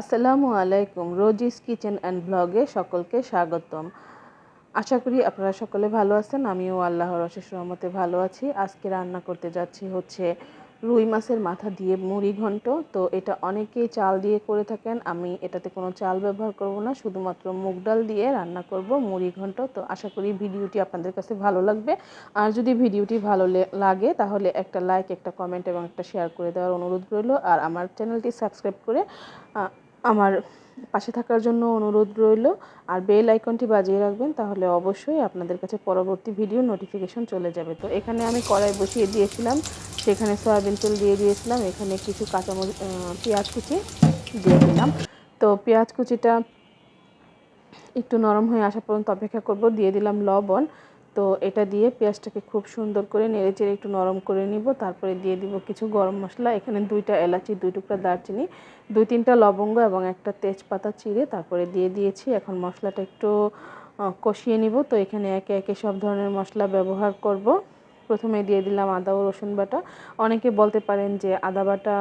আসসালামু আলাইকুম, Rosie's kitchen and ব্লগে সকলকে স্বাগতম। আশা করি আপনারা সকলে ভালো আছেন, আমিও আল্লাহর অশেষ রহমতে ভালো আছি। আজকে রান্না করতে যাচ্ছি হচ্ছে রুই মাছের মাথা দিয়ে মুড়ি ঘন্ট। তো এটা অনেকেই চাল দিয়ে করে থাকেন, আমি এটাতে কোনো চাল ব্যবহার করব না, শুধুমাত্র মুগ ডাল দিয়ে রান্না করব মুড়ি ঘন্ট। তো আশা করি ভিডিওটি আপনাদের কাছে ভালো লাগবে। আর যদি ভিডিওটি ভালো লাগে, তাহলে একটা লাইক, একটা কমেন্ট এবং একটা শেয়ার করে দেওয়ার অনুরোধ রইল। আর আমার চ্যানেলটি সাবস্ক্রাইব করে আমার পাশে থাকার জন্য অনুরোধ রইল। আর বেল আইকনটি বাজিয়ে রাখবেন, তাহলে অবশ্যই আপনাদের কাছে পরবর্তী ভিডিও নোটিফিকেশন চলে যাবে। তো এখানে আমি কড়াই বসিয়ে দিয়েছিলাম, সেখানে সয়াবিন তেল দিয়ে দিয়েছিলাম, এখানে কিছু কাঁচামরিচ পেঁয়াজ কুচি দিয়ে দিলাম। তো পেঁয়াজ কুচিটা একটু নরম হয়ে আসা পর্যন্ত অপেক্ষা করব, দিয়ে দিলাম লবণ। তো এটা দিয়ে পেঁয়াজটাকে খুব সুন্দর করে নেড়ে চেড়ে একটু নরম করে নিব, তারপরে দিয়ে দিব কিছু গরম মশলা, এখানে দুইটা এলাচি, দুই টুকরা দারচিনি, দুই তিনটা লবঙ্গ এবং একটা তেজপাতা চিড়ে, তারপরে দিয়ে দিয়েছি, এখন মশলাটা একটু কষিয়ে নিব, তো এখানে একে একে সব ধরনের মশলা ব্যবহার করব। প্রথমে দিয়ে দিলাম আদা ও রসুন বাটা, অনেকে বলতে পারেন যে আদা বাটা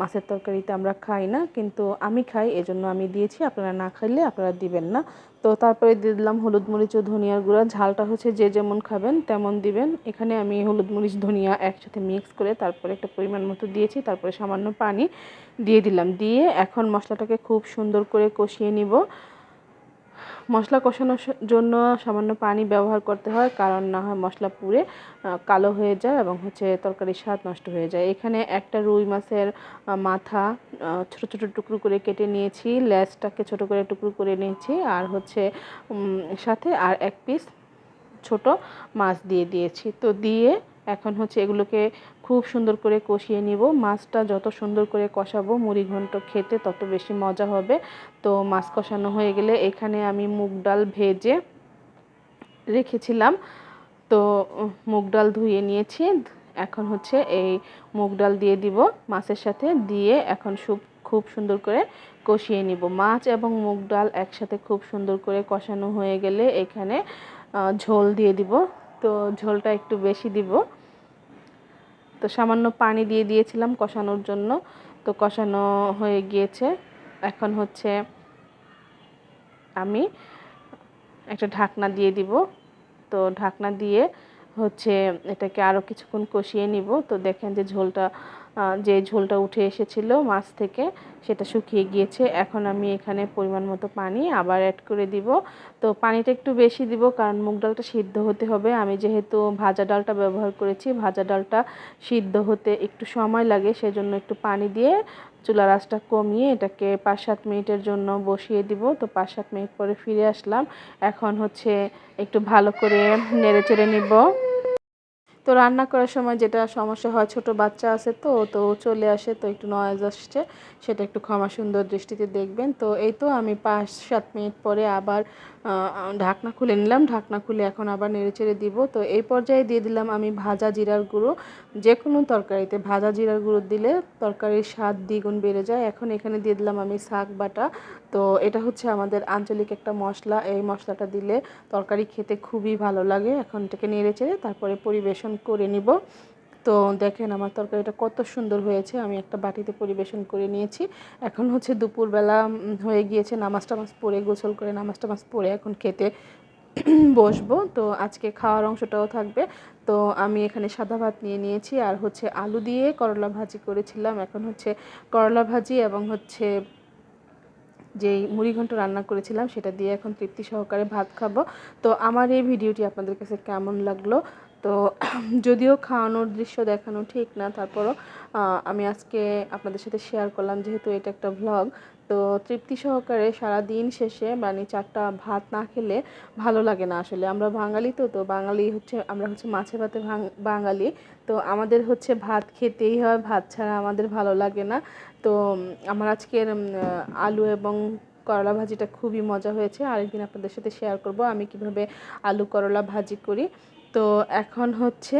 মাছের তরকারিতে আমরা খাই না, কিন্তু আমি খাই, এজন্য আমি দিয়েছি। আপনারা না খাইলে আপনারা দিবেন না। তো তারপরে দিয়ে দিলাম হলুদ মরিচ ও ধনিয়ার গুঁড়া। ঝালটা হচ্ছে যে যেমন খাবেন তেমন দিবেন। এখানে আমি হলুদ মরিচ, ধনিয়া একসাথে মিক্স করে তারপরে একটা পরিমাণ মতো দিয়েছি, তারপরে সামান্য পানি দিয়ে দিলাম। দিয়ে এখন মশলাটাকে খুব সুন্দর করে কষিয়ে নিব। মশলা কষানোর জন্য সামান্য পানি ব্যবহার করতে হয়, কারণ না হয় মশলা পুড়ে কালো হয়ে যায় এবং হচ্ছে তরকারির স্বাদ নষ্ট হয়ে যায়। এখানে একটা রুই মাছের মাথা ছোট ছোট টুকরো করে কেটে নিয়েছি, লেজটাকে ছোট করে টুকরো করে নিয়েছি, আর হচ্ছে সাথে আর এক পিস ছোট মাছ দিয়ে দিয়েছি। তো দিয়ে এখন হচ্ছে এগুলোকে খুব সুন্দর করে কষিয়ে নিব। মাছটা যত সুন্দর করে কষাবো মুড়ি ঘন্ট খেতে তত বেশি মজা হবে। তো মাছ কষানো হয়ে গেলে এখানে আমি মুগ ডাল ভেজে রেখেছিলাম। তো মুগ ডাল ধুয়ে নিয়েছি। এখন হচ্ছে এই মুগ ডাল দিয়ে দিব মাছের সাথে। দিয়ে এখন সুপ খুব সুন্দর করে কষিয়ে নিব। মাছ এবং মুগ ডাল একসাথে খুব সুন্দর করে কষানো হয়ে গেলে এখানে ঝোল দিয়ে দিব। তো ঝোলটা একটু বেশি দিব। তো সামান্য পানি দিয়ে দিয়েছিলাম কষানোর জন্য। তো কষানো হয়ে গিয়েছে। এখন হচ্ছে আমি একটা ঢাকনা দিয়ে দিব। তো ঢাকনা দিয়ে হচ্ছে এটাকে আরও কিছুক্ষণ কষিয়ে নিব। তো দেখেন যে ঝোলটা যে ঝোলটা উঠে এসেছিল মাছ থেকে, সেটা শুকিয়ে গিয়েছে। এখন আমি এখানে পরিমাণ মতো পানি আবার অ্যাড করে দিব। তো পানিটা একটু বেশি দিব, কারণ মুগ ডালটা সিদ্ধ হতে হবে। আমি যেহেতু ভাজা ডালটা ব্যবহার করেছি, ভাজা ডালটা সিদ্ধ হতে একটু সময় লাগে, সেজন্য একটু পানি দিয়ে চুলার আঁচটা কমিয়ে এটাকে পাঁচ সাত মিনিটের জন্য বসিয়ে দিব। তো পাঁচ সাত মিনিট পরে ফিরে আসলাম। এখন হচ্ছে একটু ভালো করে নেড়ে চেড়ে নিব। তো রান্না করার সময় যেটা সমস্যা হয়, ছোট বাচ্চা আছে তো তো চলে আসে, তো একটু নয়েজ আসছে। সেটা একটু ক্ষমা সুন্দর দৃষ্টিতে দেখবেন। তো এই তো আমি পাঁচ সাত মিনিট পরে আবার ঢাকনা খুলে নিলাম, ঢাকনা খুলে এখন আবার নেড়ে চেড়ে দিব। তো এই পর্যায়ে দিয়ে দিলাম আমি ভাজা জিরার গুঁড়ো। যে কোনো তরকারিতে ভাজা জিরার গুঁড়ো দিলে তরকারির স্বাদ দ্বিগুণ বেড়ে যায়। এখন এখানে দিয়ে দিলাম আমি শাক বাটা। তো এটা হচ্ছে আমাদের আঞ্চলিক একটা মশলা। এই মশলাটা দিলে তরকারি খেতে খুবই ভালো লাগে। এখন এটাকে নেড়ে চেড়ে তারপরে পরিবেশন করে নিব। তো দেখেন আমার তরকারিটা কত সুন্দর হয়েছে। আমি একটা বাটিতে পরিবেশন করে নিয়েছি। এখন হচ্ছে দুপুরবেলা হয়ে গিয়েছে নামাজ টামাজ পরে গোসল করে নামাজ টামাজ পরে এখন খেতে বসবো। তো আজকে খাওয়ার অংশটাও থাকবে। তো আমি এখানে সাদা ভাত নিয়ে নিয়েছি আর হচ্ছে আলু দিয়ে করলা ভাজি করেছিলাম। এখন হচ্ছে করলা ভাজি এবং হচ্ছে যেই মুড়িঘণ্ট রান্না করেছিলাম, সেটা দিয়ে এখন তৃপ্তি সহকারে ভাত খাব। তো আমার এই ভিডিওটি আপনাদের কাছে কেমন লাগল? তো যদিও খাওয়ানোর দৃশ্য দেখানো ঠিক না, তারপরও আমি আজকে আপনাদের সাথে শেয়ার করলাম, যেহেতু এটা একটা ভ্লগ তো তৃপ্তি সহকারে সারা দিন শেষে মানে চারটা ভাত না খেলে ভালো লাগে না আসলে। আমরা বাঙালি তো তো বাঙালি হচ্ছে, আমরা হচ্ছে মাছে ভাতে বাঙালি। তো আমাদের হচ্ছে ভাত খেতেই হয়, ভাত ছাড়া আমাদের ভালো লাগে না। তো আমার আজকের আলু এবং করলা ভাজিটা খুবই মজা হয়েছে। আরেকদিন আপনাদের সাথে শেয়ার করব আমি কীভাবে আলু করলা ভাজি করি। তো এখন হচ্ছে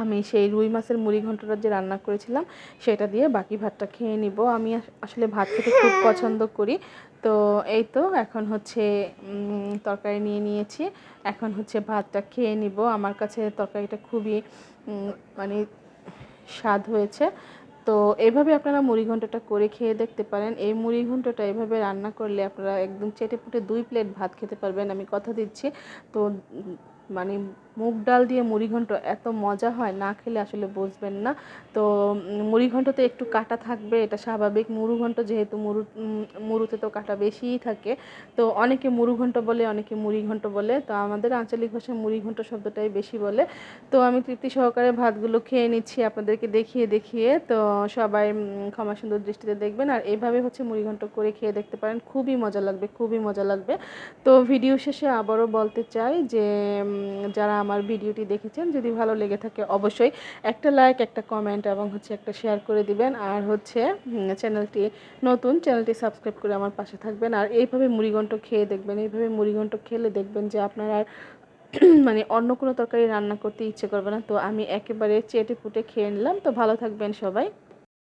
আমি সেই রুই মাছের মুড়ি ঘন্টটা যে রান্না করেছিলাম, সেটা দিয়ে বাকি ভাতটা খেয়ে নিব। আমি আসলে ভাত খেতে খুব পছন্দ করি। তো এই তো এখন হচ্ছে তরকারি নিয়ে নিয়েছি। এখন হচ্ছে ভাতটা খেয়ে নিব। আমার কাছে তরকারিটা খুবই মানে স্বাদ হয়েছে। তো এইভাবে আপনারা মুড়ি ঘন্টটা করে খেয়ে দেখতে পারেন। এই মুড়ি ঘন্টটা এভাবে রান্না করলে আপনারা একদম চেটে পুটে দুই প্লেট ভাত খেতে পারবেন। আমি কথা দিচ্ছি। তো মানে মুগ ডাল দিয়ে মুড়ি ঘন্ট এত মজা হয় না খেলে আসলে বুঝবেন না। তো উম, মুড়ি ঘন্টতে একটু কাটা থাকবে এটা স্বাভাবিক। মুড়ু ঘন্ট যেহেতু উম, মুড়ুতে তো কাটা বেশিই থাকে। তো অনেকে মুড়ু ঘন্ট বলে অনেকে মুড়ি ঘন্ট বলে। তো আমাদের আঞ্চলিক ভাষায় মুড়িঘণ্ট শব্দটাই বেশি বলে। তো আমি তৃপ্তি সহকারে ভাতগুলো খেয়ে নিচ্ছি আপনাদেরকে দেখিয়ে দেখিয়ে। তো সবাই ক্ষমা সুন্দর দৃষ্টিতে দেখবেন। আর এইভাবে হচ্ছে মুড়ি ঘন্ট করে খেয়ে দেখতে পারেন। খুবই মজা লাগবে খুবই মজা লাগবে। তো ভিডিও শেষে আবারও বলতে চাই যে যারা আমার ভিডিওটি দেখেছেন, যদি ভালো লেগে থাকে অবশ্যই একটা লাইক একটা কমেন্ট এবং হচ্ছে একটা শেয়ার করে দিবেন। আর হচ্ছে চ্যানেলটি নতুন চ্যানেলটি সাবস্ক্রাইব করে আমার পাশে থাকবেন। আর এইভাবে মুড়িঘণ্ট খেয়ে দেখবেন, এইভাবে মুড়িঘণ্ট খেলে দেখবেন যে আপনার আর মানে অন্য কোনো তরকারি রান্না করতে ইচ্ছে করবে না। তো আমি একেবারে চেটে পুটে খেয়ে নিলাম। তো ভালো থাকবেন সবাই।